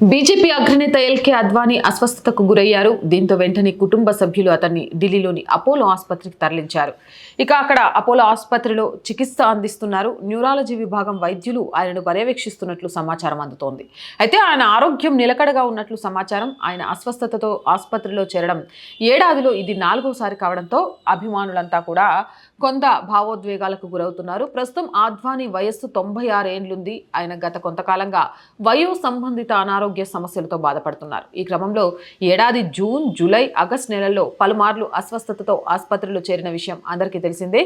BJP అగ్రనేత L K Advani అస్వస్థతకు గురయ్యారు. దీంతో వెంటనే కుటుంబ సభ్యులు అతన్ని ఢిల్లీలోని అపోలో ఆసుపత్రికి తరలించారు. ఇక అక్కడ అపోలో ఆసుపత్రిలో చికిత్స అందిస్తున్నారు. న్యూరాలజీ విభాగం వైద్యులు ఆయనను పర్యవేక్షిస్తున్నట్లు సమాచారం అందుతోంది. అయితే ఆయన ఆరోగ్యం నిలకడగా ఉన్నట్లు సమాచారం ఆయన అస్వస్థతతో ఆసుపత్రిలో చేరడం ఏడాదిలో ఇది నాలుగోసారి కావడంతో అభిమానులంతా కూడా కొంత భావోద్వేగాలకు గురవుతున్నారు. ప్రస్తుతం ఆద్వాని వయస్సు తొంభై ఆరు ఏండ్లుంది ఆయన గత కొంతకాలంగా వయో సంబంధిత అనారోగ్యం సమస్యలతో బాధపడుతున్నారు. ఈ క్రమంలో ఏడాది జూన్ జూలై ఆగస్టు నెలల్లో పలుమార్లు అస్వస్థతతో ఆసుపత్రిలో చేరిన విషయం అందరికీ తెలిసిందే.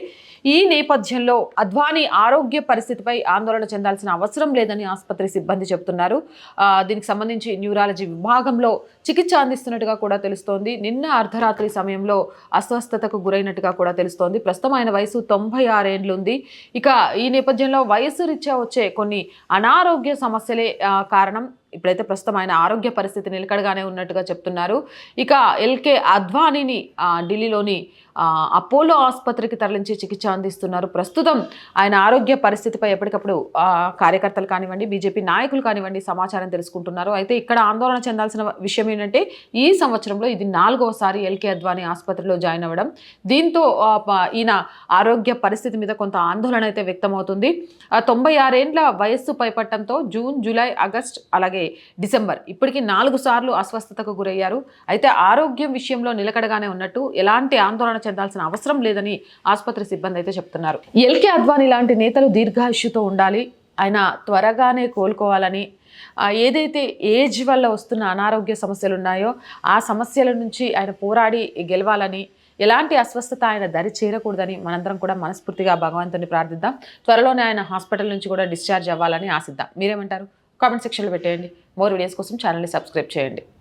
ఈ నేపథ్యంలో అద్వానీ ఆరోగ్య పరిస్థితిపై ఆందోళన చెందాల్సిన అవసరం లేదని ఆసుపత్రి సిబ్బంది చెబుతున్నారు. దీనికి సంబంధించి న్యూరాలజీ విభాగంలో చికిత్స అందిస్తున్నట్టుగా కూడా తెలుస్తోంది. నిన్న అర్ధరాత్రి సమయంలో అస్వస్థతకు గురైనట్టుగా కూడా తెలుస్తోంది. ప్రస్తుతం ఆయన వయసు తొంభై ఆరేండ్లు ఉంది. ఇక ఈ నేపథ్యంలో వయసు రీత్యా వచ్చే కొన్ని అనారోగ్య సమస్యలే కారణం. ఇప్పుడైతే ప్రస్తుతం ఆయన ఆరోగ్య పరిస్థితి నిలకడగానే ఉన్నట్టుగా చెప్తున్నారు. ఇక ఎల్కే అద్వానీని ఢిల్లీలోని అపోలో ఆసుపత్రికి తరలించి చికిత్స అందిస్తున్నారు. ప్రస్తుతం ఆయన ఆరోగ్య పరిస్థితిపై ఎప్పటికప్పుడు కార్యకర్తలు కానివ్వండి బీజేపీ నాయకులు కానివ్వండి సమాచారం తెలుసుకుంటున్నారు. అయితే ఇక్కడ ఆందోళన చెందాల్సిన విషయం ఏంటంటే ఈ సంవత్సరంలో ఇది నాలుగవసారి ఎల్కే అద్వానీ ఆసుపత్రిలో జాయిన్ అవ్వడం. దీంతో ఈయన ఆరోగ్య పరిస్థితి మీద కొంత ఆందోళన అయితే వ్యక్తమవుతుంది. తొంభై ఆరేండ్ల వయస్సు పైపట్టంతో జూన్ జూలై ఆగస్ట్ అలాగే డిసెంబర్. ఇప్పటికీ నాలుగు సార్లు అస్వస్థతకు గురయ్యారు. అయితే ఆరోగ్యం విషయంలో నిలకడగానే ఉన్నట్టు ఎలాంటి ఆందోళన చెందాల్సిన అవసరం లేదని ఆసుపత్రి సిబ్బంది అయితే చెప్తున్నారు. ఎల్కే అద్వానీ లాంటి నేతలు దీర్ఘాయుష్యుతో ఉండాలి. ఆయన త్వరగానే కోలుకోవాలని ఏదైతే ఏజ్ వల్ల వస్తున్న అనారోగ్య సమస్యలు ఉన్నాయో ఆ సమస్యల నుంచి ఆయన పోరాడి గెలవాలని ఎలాంటి అస్వస్థత ఆయన దరి చేరకూడదని మనందరం కూడా మనస్ఫూర్తిగా భగవంతుని ప్రార్థిద్దాం. త్వరలోనే ఆయన హాస్పిటల్ నుంచి కూడా డిశ్చార్జ్ అవ్వాలని ఆశిద్దాం. మీరేమంటారు? కామెంట్ సెక్షన్లో పెట్టేయండి. మోర్ వీడియోస్ కోసం ఛానల్ని సబ్స్క్రైబ్ చేయండి.